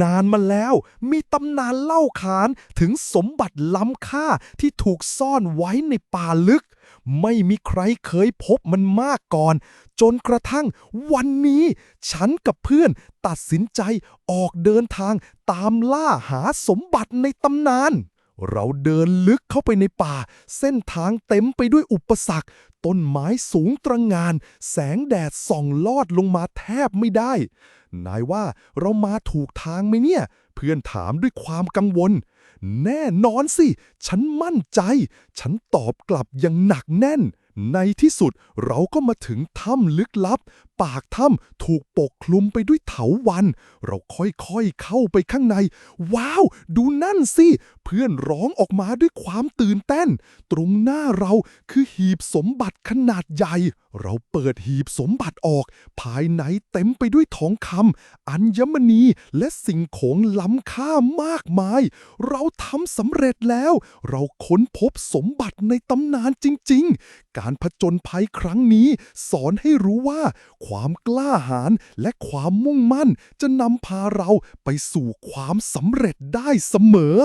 นานมาแล้วมีตำนานเล่าขานถึงสมบัติล้ำค่าที่ถูกซ่อนไว้ในป่าลึก ไม่มีใครเคยพบมันมาก่อน จนกระทั่งวันนี้ ฉันกับเพื่อนตัดสินใจออกเดินทางตามล่าหาสมบัติในตำนาน เราเดินลึกเข้าไปในป่า เส้นทางเต็มไปด้วยอุปสรรค ต้นไม้สูงตระงาน แสงแดดส่องลอดลงมาแทบไม่ได้ นายว่าเรามาถูกทางไหมเนี่ย เพื่อนถามด้วยความกังวล แน่นอนสิ ฉันมั่นใจ ฉันตอบกลับอย่างหนักแน่น ในที่สุดเราก็มาถึงถ้ำลึกลับ ปากถ้ำถูกปกคลุมไปด้วยเถาวัน เราค่อยๆเข้าไปข้างใน ว้าว ดูนั่นสิ เพื่อนร้องออกมาด้วยความตื่นเต้น ตรงหน้าเราคือหีบสมบัติขนาดใหญ่ เราเปิดหีบสมบัติออก ภายในเต็มไปด้วยทองคำอัญมณีและสิ่งของล้ำค่ามากมาย เราทำสำเร็จแล้ว เราค้นพบสมบัติในตำนานจริง ๆ การผจญภัยครั้งนี้สอนให้รู้ว่า ความกล้าหาญและความมุ่งมั่นจะนำพาเราไปสู่ความสำเร็จได้เสมอ